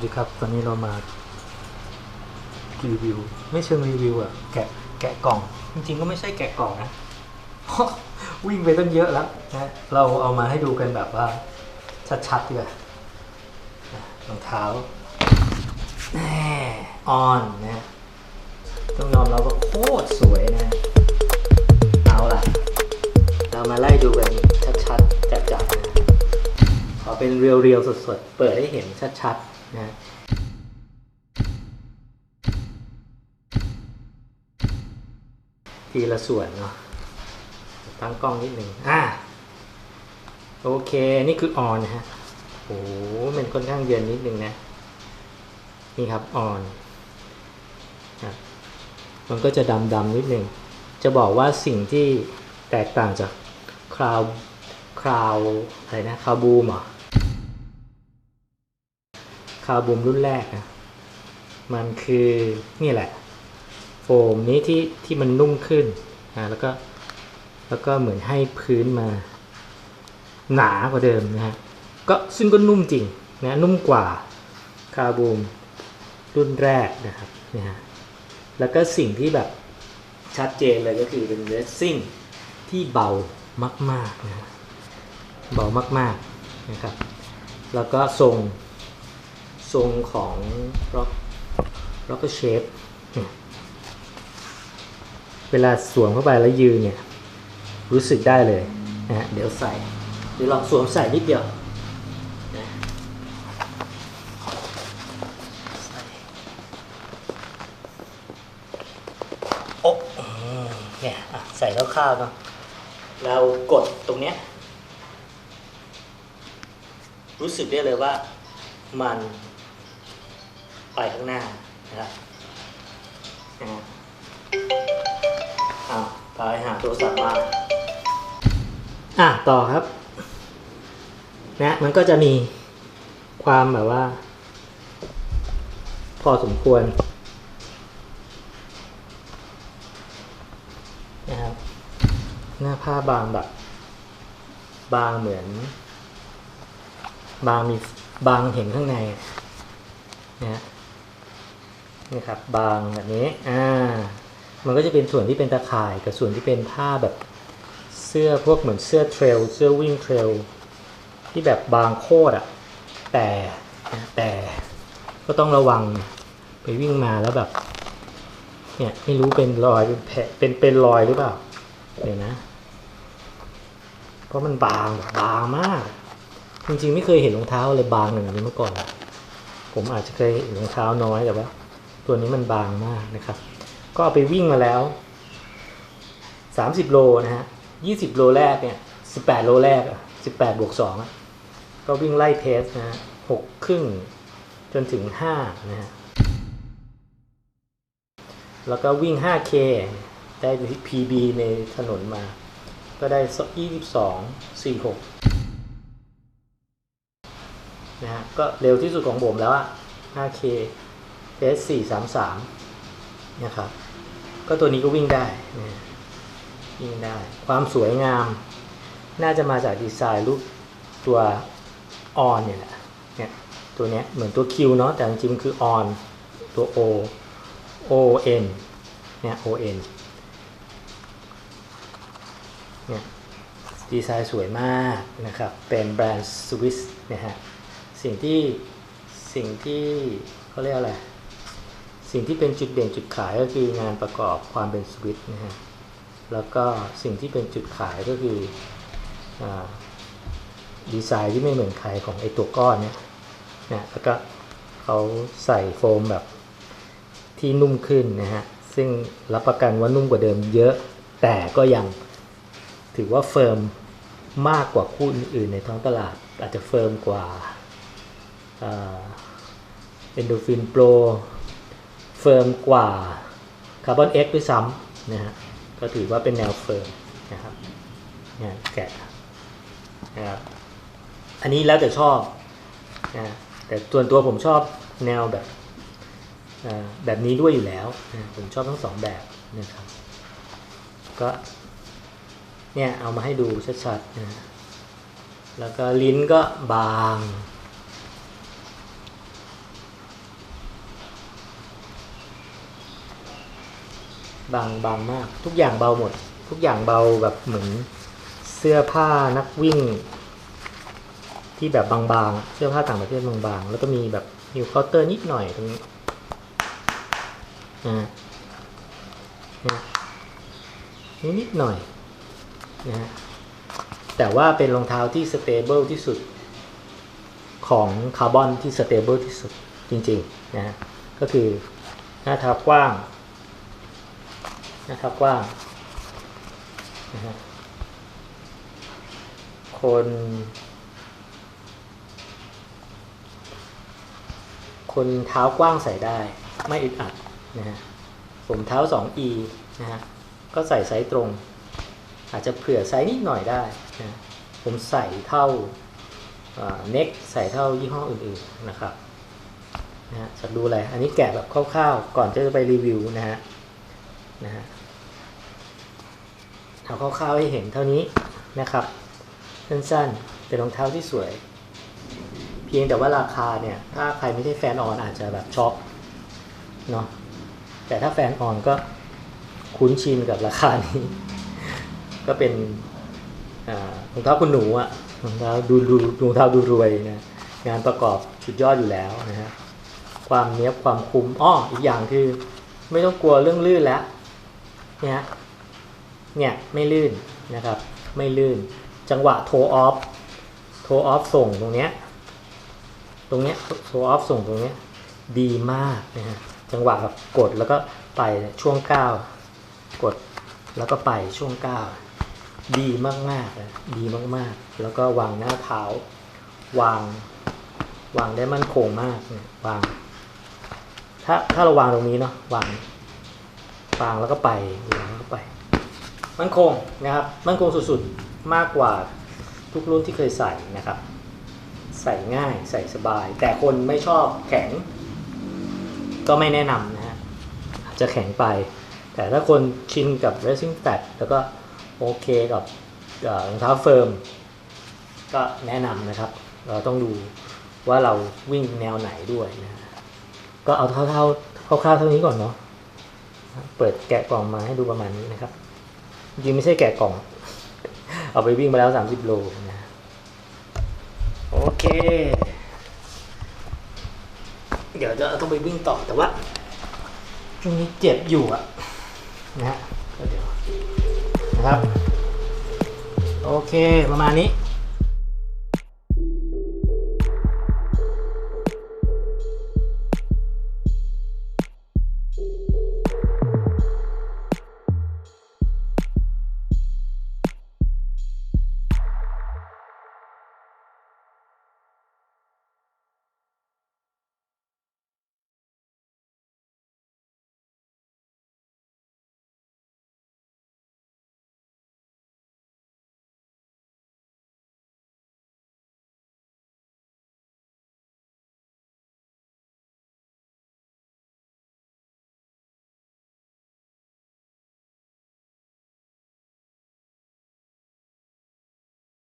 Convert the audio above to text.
วัสดีครับ ตอนนี้เรามารีวิว ไม่เชิงรีวิวอะแกะแกะกล่อง จริงๆก็ไม่ใช่แกะกล่องนะเพราะวิ่งไปตั้งเยอะแล้วนะเราเอามาให้ดูกันแบบว่า ชัดๆดีกว่ารองเท้าแน่ออนนะต้องยอมเราว่าโคตรสวยนะ เอาล่ะ เรามาไล่ดูกันชัดๆจัดๆนะขอเป็นเรียวๆสดๆ เปิดให้เห็นชัดๆ นะทีละส่วนเนาะตั้งกล้องนิดหนึ่งอะโอเค นี่คือออนนะฮะโอ้มันค่อนข้างเย็นนิดหนึ่งนะ นี่ครับออนนะมันก็จะดำๆนิดหนึ่ง จะบอกว่าสิ่งที่แตกต่างจากคราวคราวอะไรนะคราวบูมอคราวบูมรุ่นแรกนะมันคือนี่แหละ โฟมนี้ที่ที่มันนุ่มขึ้นนะแล้วก็แล้วก็เหมือนให้พื้นมา หนากว่าเดิมนะฮะก็ซึ่งก็นุ่มจริงนะนุ่มกว่าคาบูมรุ่นแรกนะครับนะฮะแล้วก็สิ่งที่แบบชัดเจนเลยก็คือเป็นเรสซิ่งที่เบามากๆนะฮะเบามากๆนะครับ แล้วก็ทรง ทรงของร็อกร็อกเกอร์เชฟเวลาสวมเข้าไปแล้วยืนเนี่ย รู้สึกได้เลยนะฮะเดี๋ยวใส่เดี๋ยวลองสวมใส่นิดเดียวโอ้เนี่ยใส่คร่าวๆเนาะเรากดตรงเนี้ยรู้สึกได้เลยว่ามัน ไปข้างหน้านะครับนะฮะอ้าวไปหาโทรศัพท์มาอะต่อครับนะมันก็จะมีความแบบว่า พอสมควรนะครับหน้าผ้าบางแบบ บางเหมือน บางมีบางเห็นข้างในนะฮะ นี่ครับบางแบบนี้อ่ามันก็จะเป็นส่วนที่เป็นตะข่ายกับส่วนที่เป็นผ้าแบบเสื้อพวกเหมือนเสื้อเทรลเสื้อวิ่งเทรลที่แบบบางโคตรอะแต่แต่ก็ต้องระวังไปวิ่งมาแล้วแบบเนี่ยไม่รู้เป็นรอยเป็นแผลเป็นเป็นรอยหรือเปล่าเดี๋ยวนะ เพราะมันบางแบบบางมาก จริงๆไม่เคยเห็นรองเท้าอะไรบางอย่างนี้มาก่อน ผมอาจจะเคยเห็นรองเท้าน้อยแต่ว่า ตัวนี้มันบางมากนะครับ ก็เอาไปวิ่งมาแล้ว 30 โลนะฮะ 20 โลแรกเนี่ย 18 โลแรกอะ18บวก2อะก็วิ่งไล่เพสนะฮะ6ครึ่งจนถึง 5 นะฮะ แล้วก็วิ่ง 5K ได้ PB ในถนนมา ก็ได้ 22 46 นะฮะ ก็เร็วที่สุดของผมแล้วอะ 5K เพส433นะครับ ก็ตัวนี้ก็วิ่งได้นะยิ่งได้ ความสวยงาม น่าจะมาจากดีไซน์รูปตัวออนเนี่ยแหละเนี่ยตัวเนี้ยเหมือนตัว Q เนาะแต่จริงๆคือออนตัว O O N เนี่ย O N เนี่ยดีไซน์สวยมากนะครับ เป็นแบรนด์สวิสนะฮะสิ่งที่สิ่งที่เขาเรียกอะไร สิ่งที่เป็นจุดเด่นจุดขายก็คืองานประกอบความเป็นสวิสนะฮะแล้วก็สิ่งที่เป็นจุดขายก็คืออดีไซน์ที่ไม่เหมือนใครของไอตัวก้อนเนี้ยนะแล้วก็เขาใส่โฟมแบบที่นุ่มขึ้นนะฮะซึ่งรับประกันว่านุ่มกว่าเดิมเยอะ แต่ก็ยังถือว่าเฟิร์มมากกว่าคู่อื่นๆในท้องตลาด อาจจะเฟิร์มกว่าเอ็นโดฟินโปร เฟิร์มกว่าคาร์บอนเอ็กด้วยซ้ำนะฮะก็ถือว่าเป็นแนวเฟิร์มนะครับเนี่ยแกะนะครับอันนี้แล้วแต่ชอบนะแต่ส่วนตัวผมชอบแนวแบบอ่าแบบนี้ด้วยอยู่แล้วนะผมชอบทั้งสองแบบนะครับก็เนี่ยเอามาให้ดูชัดๆนะแล้วก็ลิ้นก็บาง บางบางมาก ทุกอย่างเบาหมด ทุกอย่างเบาแบบเหมือนเสื้อผ้านักวิ่ง ที่แบบบางๆ เสื้อผ้าต่างประเทศบางๆ แล้วก็มีแบบนิวเคาน์เตอร์นิดหน่อยตรงนี้นะนะนี่นิดหน่อยนะฮะแต่ว่าเป็นรองเท้าที่สเตเบิลที่สุดของคาร์บอนที่สเตเบิลที่สุดจริงๆนะฮะก็คือหน้าเท้ากว้าง น้าเท้ากว้าคน คนเท้ากว้างใส่ได้ ไม่อึดอัดนะฮะผมเท้า 2e นะฮะก็ใส่ไซส์ตรง อาจจะเผื่อไซส์นิดหน่อยได้นะผมใส่เท่าเน็กใส่เท่ายี่ห้ออื่นๆนะครับนะฮะจะดูอะไร อันนี้แกะแบบคร่าวๆ ก่อนจะไปรีวิวนะฮะนะฮะ เอาคร่าวๆให้เห็นเท่านี้นะครับ สั้นๆ เป็นรองเท้าที่สวย เพียงแต่ว่าราคาเนี่ย ถ้าใครไม่ใช่แฟนออนอาจจะแบบช็อกเนาะแต่ถ้าแฟนออนก็คุ้นชินกับราคานี้ ก็เป็นรองเท้าคุณหนูอะรองเท้าดูดูรองเท้าดูรวยนะงานประกอบสุดยอดอยู่แล้วนะฮะความเนี้ยบความคุ้มอ้ออีกอย่างคือ ไม่ต้องกลัวเรื่องลื่นแล้วเนี่ย เนี่ยไม่ลื่นนะครับ ไม่ลื่น จังหวะโทออฟโทออฟส่งตรงเนี้ยตรงเนี้ยโชว์ออฟส่งตรงเนี้ยดีมากนะฮะจังหวะแบบกดแล้วก็ไปช่วงก้าวกดแล้วก็ไปช่วงก้าวดีมากๆเลยดีมากๆ แล้วก็วางหน้าเท้าวางวางได้มั่นคงมากเนี่ยวาง ถ้าถ้าเราวางตรงนี้เนาะวางวางแล้วก็ไปวางแล้วก็ไป มั่นคงนะครับมั่นคงสุดๆมากกว่าทุกรุ่นที่เคยใส่นะครับ ใส่ง่ายใส่สบาย แต่คนไม่ชอบแข็ง ก็ไม่แนะนำนะฮะอาจจะแข็งไป แต่ถ้าคนชินกับ racing flat แล้วก็โอเคกับรองเท้าเฟิร์มก็แนะนำนะครับ เราต้องดูว่าเราวิ่งแนวไหนด้วยนะฮะก็เอาเท่าเท่าๆคร่าวๆเท่านี้ก่อนเนาะเปิดแกะกล่องมาให้ดูประมาณนี้นะครับ จริงไม่ใช่แกะกล่อง เอาไปวิ่งมาแล้ว30โลนะโอเค เดี๋ยวจะต้องไปวิ่งต่อแต่ว่าช่วงนี้เจ็บอยู่อะนะฮะก็เดี๋ยวนะครับ โอเคประมาณนี้